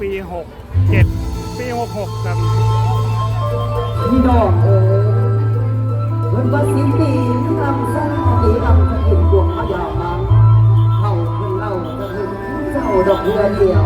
ปี 67 ปี 66ครับพี่น้องเออมันว่าสิปีที่ทำสร้างปีทำกินดวงกมายาวมาเข้าเพิ่นเล่าก็คือเจ้าดอกเดียว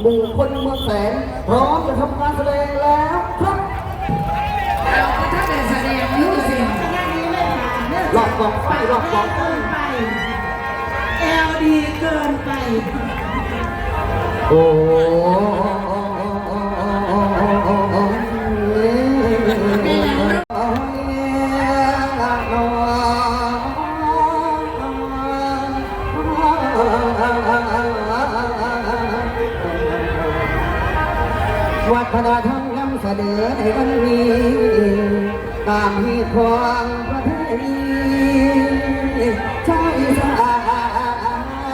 หมู่คนเมืองแสนพร้อมจะทำการแสดงแล้วครับเอาก็ถ้าเป็นแสดงยุ่งสิขณะนี้เลยค่ะเนื่องหลจาอกกบอกไฟหลอกบอกเกินไปแอลดีเกินไป โอ้ วัฒนธรรมนำเสนอในวันนี้ ตามเหตุของประเพณีชาวอีสา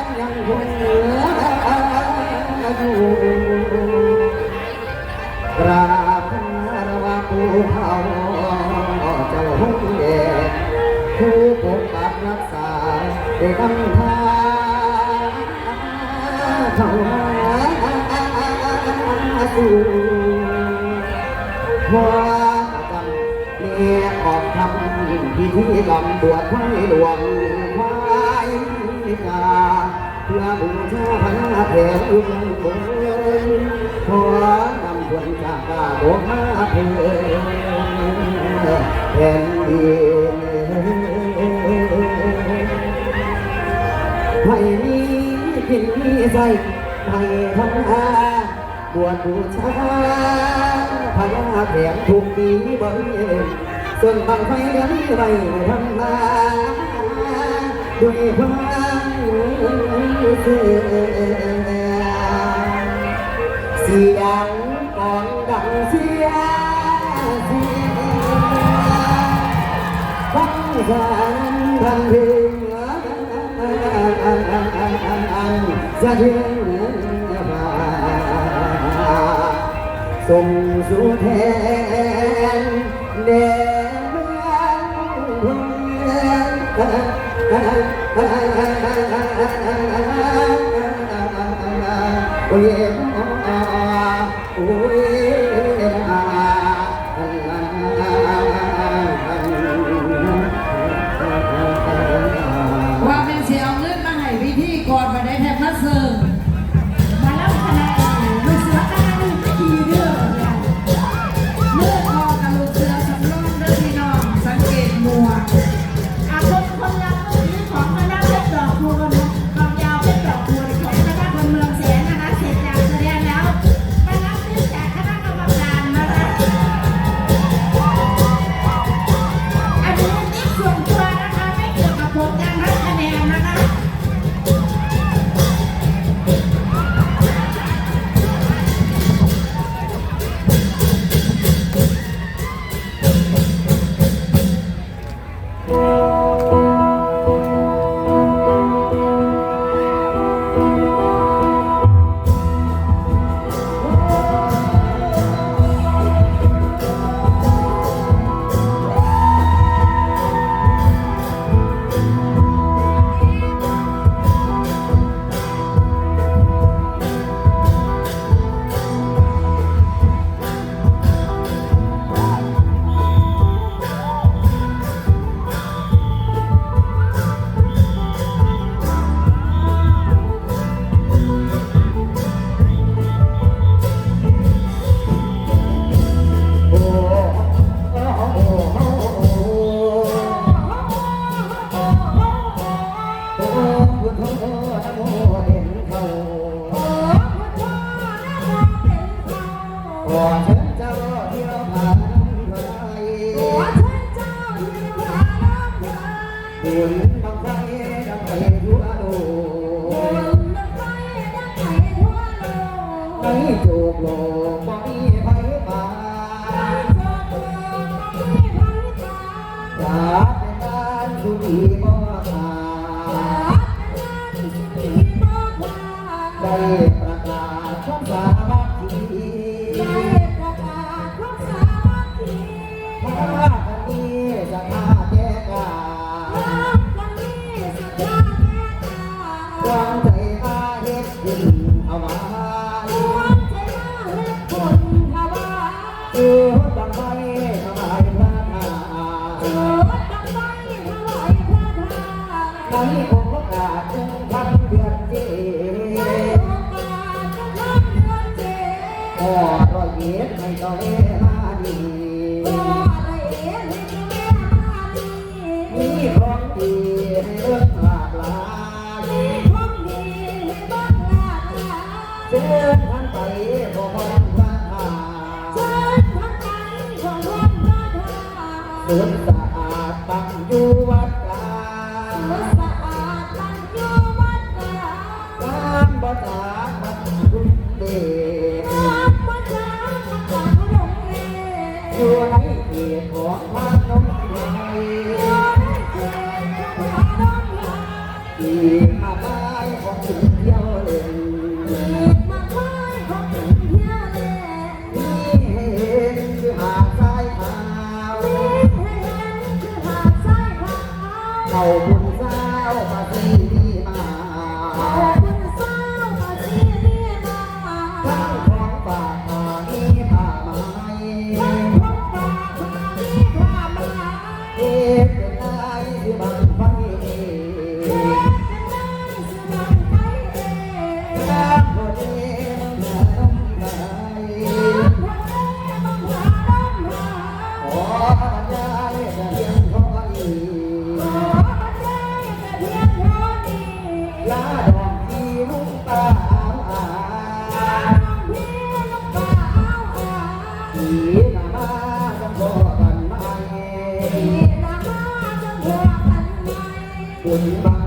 นยังคงเหลืออยู่กราบคารวะภูเขาเจ้าห้องแดงผู้ปกปักรักษาได้คำทาเข้ามาสู่ พอจำเมียออกทำพิธีลำบวชให้หลวงควายกาเพื่อบูชาพระแผ่อุ่นบนพอนำผลจากกาบวมาเพื่อแผ่นดินให้มีกินมีใส่ให้ทำอาบวชบูชา พญาแถมทุกปีบ่เย็นส่วนบางไฟเลี้ยงไว้ทำมาด้วยความเสื่อเสียงกองดังเสียเสียฟังสารพันเพลงสะเทือน ส่งสู่แทนแดนเมืองโอ้ยโอ้ยว่าเป็นเสียเอาเงินมาให้พิธีก่อนมาได้ บุ ผมประกาศจึงพัเดือเจพอรอยเย็ดไม่ต้อง ข บุ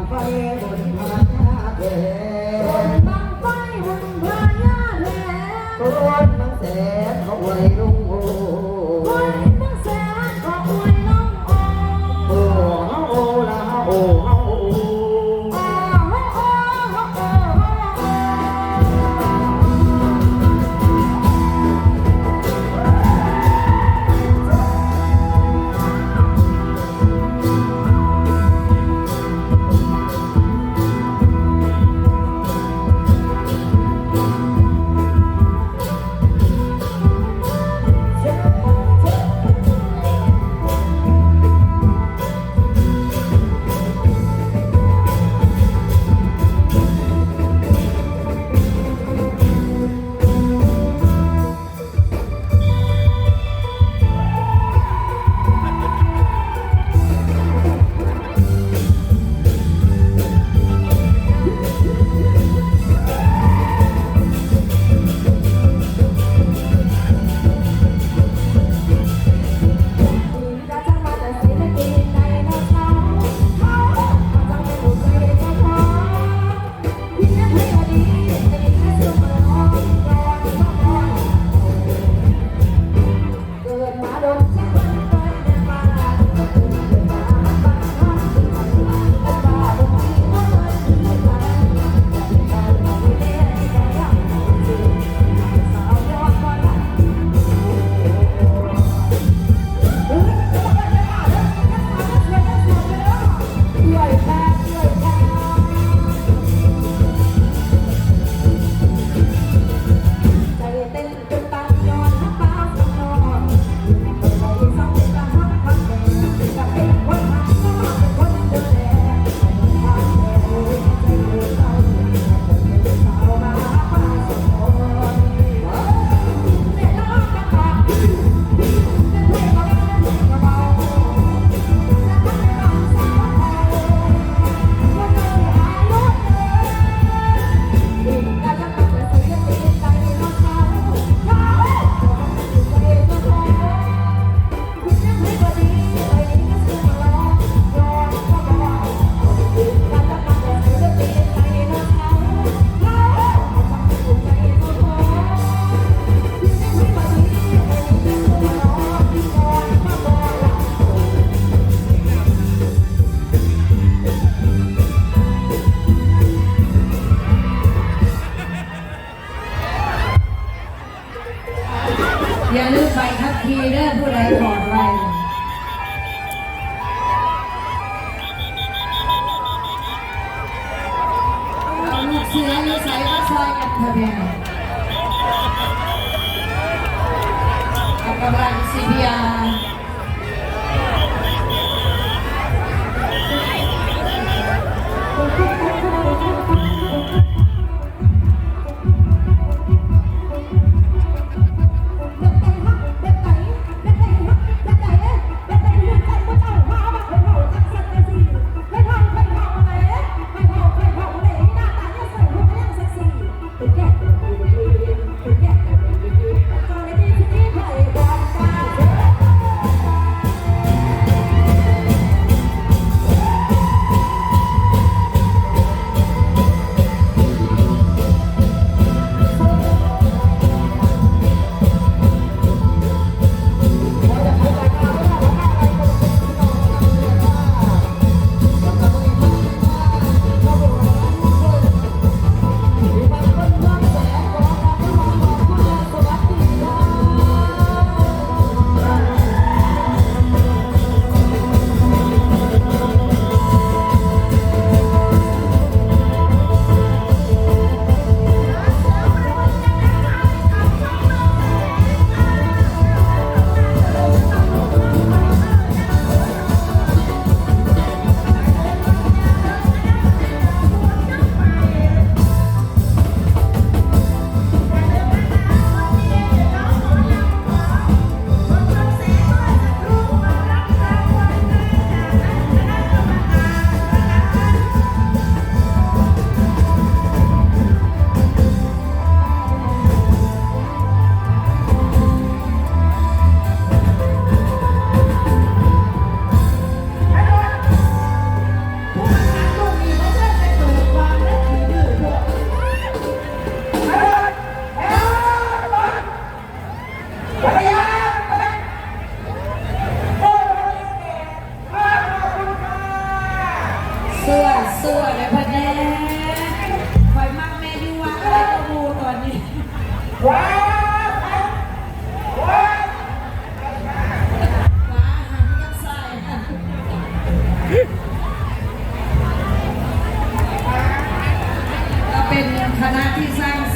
再见。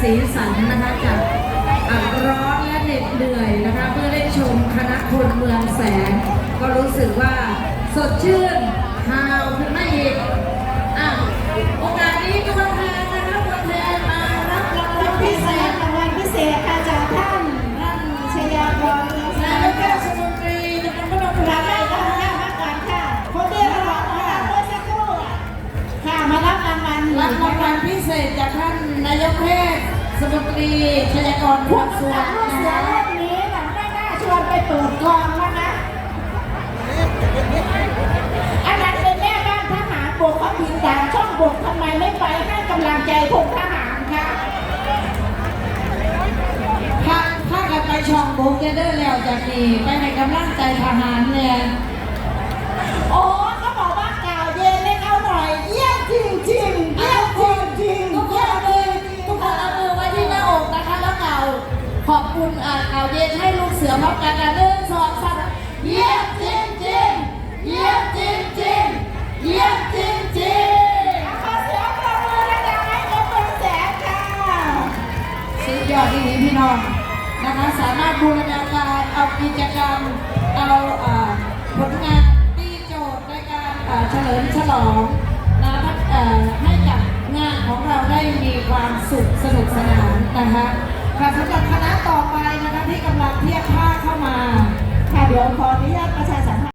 สีสันนะคะจากร้อนและเหน็ดเหนื่อยนะคะเพื่อได้ชมคณะคนเมืองแสง ก็รู้สึกว่าสดชื่นฮาวขึ้นมาอีกอะโอกาสนี้ก็มาแทนนะคะมาแทนมารับรางวัลพิเศษรางวัลพิเศษค่ะจากท่านท่านชยาพรนากเทศมนตรีนครพนมคะมาก่อนค่ะนเดียตลอดค่ะเมื่อสัครู่ค่ะมารับรางวัลรับรางวัลพิเศษจากท่านนายกเทศ มนตรีชยากรผู้พักกำสวกับนลูกนะเสือคะเล่มนี้น่ะไม่น่าชวนไปเปิดกองนะคะอันนั้นเป็นแม่บ้านทหารบกเขาบินตามช่องบกทำไมไม่ไปให้กำลังใจพวกทหารคะถ้าถ้ากันไปช่องโบกจะได้แล้วจากนี้ไปให้กำลังใจทหารเนี่ยโอ้ สือพร้อมกันนะหนึ่งสองสามเยี่ยมจริงจริงเยี่ยมจริงจริงเยี่ยมจริงจริงขอเสียงปรบมือดังๆให้กับเมืองแสนค่ะสุดยอดที่นี้พี่น้องนะคะสามารถบูรณาการเอากิจกรรมเอาผลงานตีโจทย์ในการเฉลิมฉลองนะเอ่อให้กับงานของเราได้มีความสุขสนุกสนานนะคะ ค่ะสำหรับคณะต่อไปนะคะที่กำลังเทียบท่าเข้ามา ค่ะเดี๋ยวขออนุญาตประชาสัมพันธ์